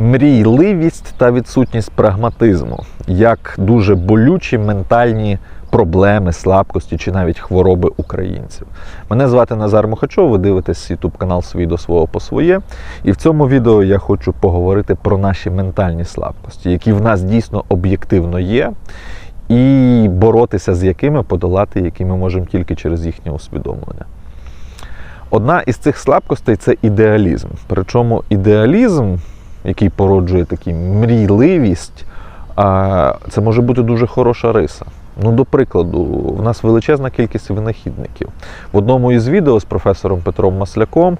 мрійливість та відсутність прагматизму як дуже болючі ментальні проблеми, слабкості чи навіть хвороби українців. Мене звати Назар Мухачов, ви дивитесь YouTube канал Свій до свого по своє. І в цьому відео я хочу поговорити про наші ментальні слабкості, які в нас дійсно об'єктивно є, і боротися з якими, подолати які ми можемо тільки через їхнє усвідомлення. Одна із цих слабкостей це ідеалізм. Причому ідеалізм, який породжує таку мрійливість, це може бути дуже хороша риса. Ну, до прикладу, в нас величезна кількість винахідників. В одному із відео з професором Петром Масляком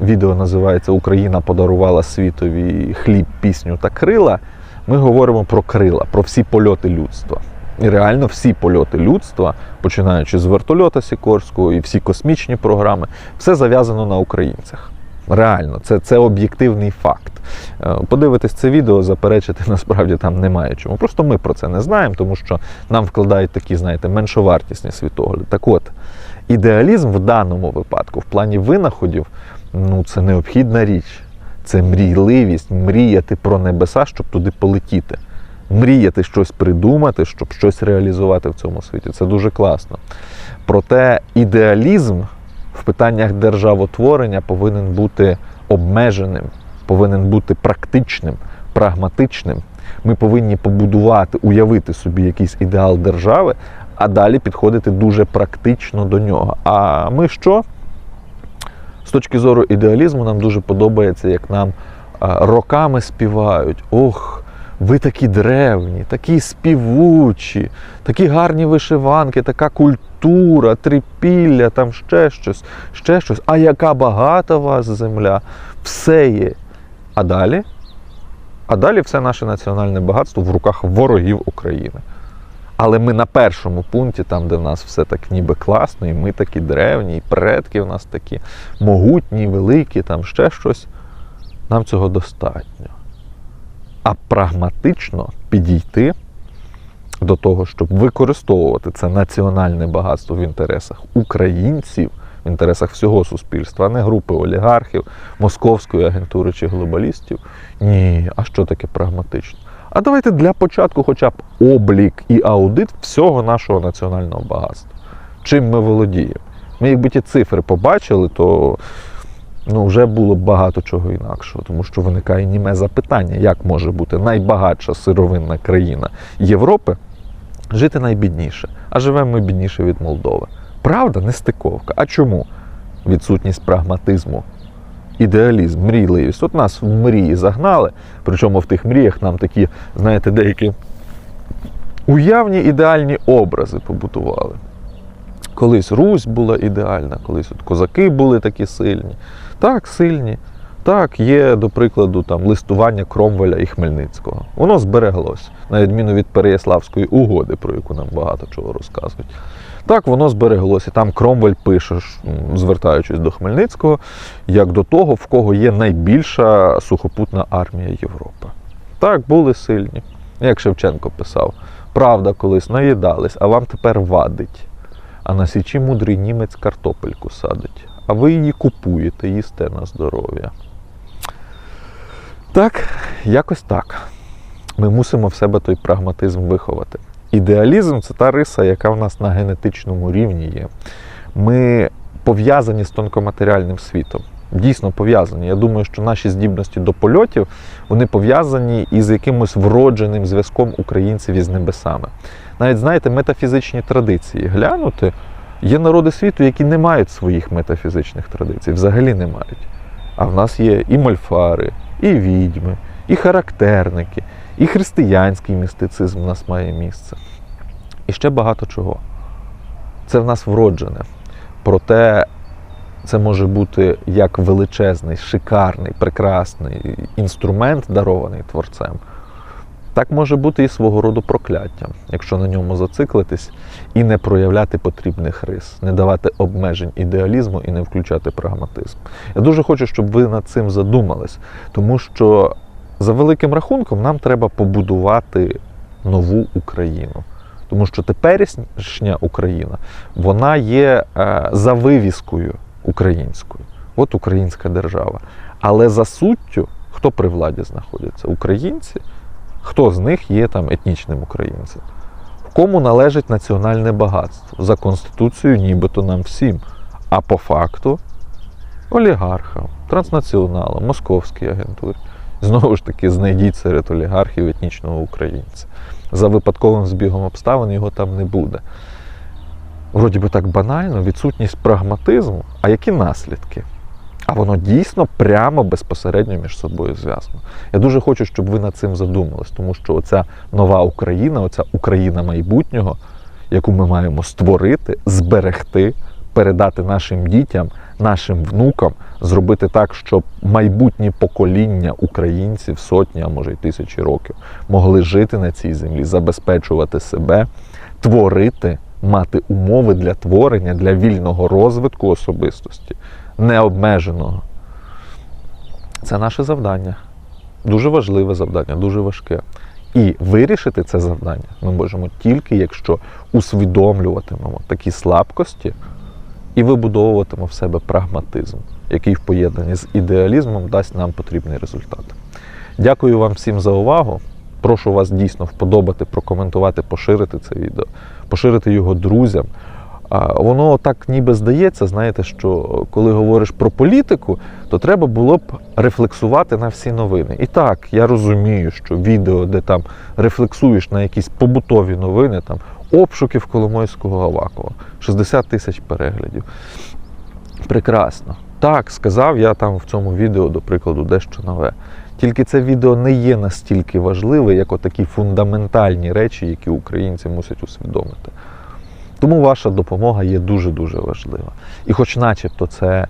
відео називається Україна подарувала світові хліб, пісню та крила. Ми говоримо про крила, про всі польоти людства. І реально всі польоти людства, починаючи з вертольота Сікорського і всі космічні програми, все зав'язано на українцях. Реально, це, це об'єктивний факт. Е, Подивитись це відео, заперечити насправді там немає чому. Просто ми про це не знаємо, тому що нам вкладають такі, знаєте, меншовартісні світогляди. Так от, ідеалізм в даному випадку, в плані винаходів, ну це необхідна річ. Це мрійливість, мріяти про небеса, щоб туди полетіти. Мріяти щось придумати, щоб щось реалізувати в цьому світі. Це дуже класно. Проте ідеалізм питаннях державотворення повинен бути обмеженим, повинен бути практичним, прагматичним. Ми повинні побудувати, уявити собі якийсь ідеал держави, а далі підходити дуже практично до нього. А ми що? З точки зору ідеалізму, нам дуже подобається, як нам роками співають. Ох, ви такі древні, такі співучі, такі гарні вишиванки, така культура, трипілля, там ще щось, ще щось. А яка багата у вас земля, все є. А далі? А далі все наше національне багатство в руках ворогів України. Але ми на першому пункті, там, де в нас все так ніби класно, і ми такі древні, і предки в нас такі могутні, великі, там ще щось. Нам цього достатньо. А прагматично підійти до того, щоб використовувати це національне багатство в інтересах українців, в інтересах всього суспільства, а не групи олігархів, московської агентури чи глобалістів. Ні, а що таке прагматично? А давайте для початку хоча б облік і аудит всього нашого національного багатства. Чим ми володіємо? Ми, якби ті цифри побачили, то ну, вже було б багато чого інакшого, тому що виникає німе запитання, як може бути найбагатша сировинна країна Європи жити найбідніше, а живемо ми бідніше від Молдови. Правда, нестиковка. А чому? Відсутність прагматизму, ідеалізм, мрійливість. От нас в мрії загнали, причому в тих мріях нам такі, знаєте, деякі уявні ідеальні образи побудували. Колись Русь була ідеальна, колись от козаки були такі сильні. Так, сильні. Так, є, до прикладу, там листування Кромвеля і Хмельницького. Воно збереглось, на відміну від Переяславської угоди, про яку нам багато чого розказують. Так, воно збереглося. Там Кромвель пише, звертаючись до Хмельницького, як до того, в кого є найбільша сухопутна армія Європи. Так, були сильні. Як Шевченко писав, правда, колись наїдались, а вам тепер вадить. А на січі мудрий німець картопельку садить. А ви її купуєте, їсте на здоров'я. Так, якось так. Ми мусимо в себе той прагматизм виховати. Ідеалізм це та риса, яка в нас на генетичному рівні є. Ми пов'язані з тонкоматеріальним світом. Дійсно пов'язані. Я думаю, що наші здібності до польотів вони пов'язані із якимось вродженим зв'язком українців із небесами. Навіть знаєте, метафізичні традиції глянути. Є народи світу, які не мають своїх метафізичних традицій, взагалі не мають. А в нас є і мольфари, і відьми, і характерники, і християнський містицизм в нас має місце. І ще багато чого. Це в нас вроджене. Проте це може бути як величезний, шикарний, прекрасний інструмент, дарований творцем. Так може бути і свого роду прокляттям, якщо на ньому зациклитись і не проявляти потрібних рис, не давати обмежень ідеалізму і не включати прагматизм. Я дуже хочу, щоб ви над цим задумались, тому що за великим рахунком нам треба побудувати нову Україну. Тому що теперішня Україна вона є е, за вивіскою українською. От українська держава. Але за суттю, хто при владі знаходиться? Українці. Хто з них є там етнічним українцем? Кому належить національне багатство? За Конституцією, нібито нам всім. А по факту олігархам, транснаціоналам, московській агентурі. Знову ж таки, знайдіть серед олігархів етнічного українця. За випадковим збігом обставин його там не буде. Вроді би так банально, відсутність прагматизму. А які наслідки? А воно дійсно прямо безпосередньо між собою зв'язано. Я дуже хочу, щоб ви над цим задумались, тому що оця нова Україна, оця Україна майбутнього, яку ми маємо створити, зберегти, передати нашим дітям, нашим внукам, зробити так, щоб майбутні покоління українців, сотні, а може й тисячі років, могли жити на цій землі, забезпечувати себе, творити, мати умови для творення, для вільного розвитку особистості, необмеженого. Це наше завдання. Дуже важливе завдання, дуже важке. І вирішити це завдання ми можемо тільки, якщо усвідомлюватимемо такі слабкості і вибудовуватимемо в себе прагматизм, який в поєднанні з ідеалізмом дасть нам потрібний результат. Дякую вам всім за увагу. Прошу вас дійсно вподобати, прокоментувати, поширити це відео, поширити його друзям. Воно так ніби здається, знаєте, що коли говориш про політику, то треба було б рефлексувати на всі новини. І так, я розумію, що відео, де там рефлексуєш на якісь побутові новини, там обшуків Коломойського Авакова, 60 тисяч переглядів. Прекрасно. Так, сказав я там в цьому відео, до прикладу, дещо нове. Тільки це відео не є настільки важливе, як отакі фундаментальні речі, які українці мусять усвідомити. Тому ваша допомога є дуже-дуже важлива. І хоч начебто це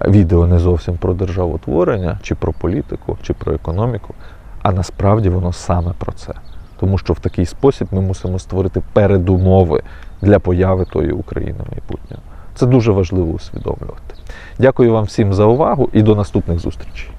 відео не зовсім про державотворення, чи про політику, чи про економіку, а насправді воно саме про це. Тому що в такий спосіб ми мусимо створити передумови для появи тої України майбутнього. Це дуже важливо усвідомлювати. Дякую вам всім за увагу і до наступних зустрічей.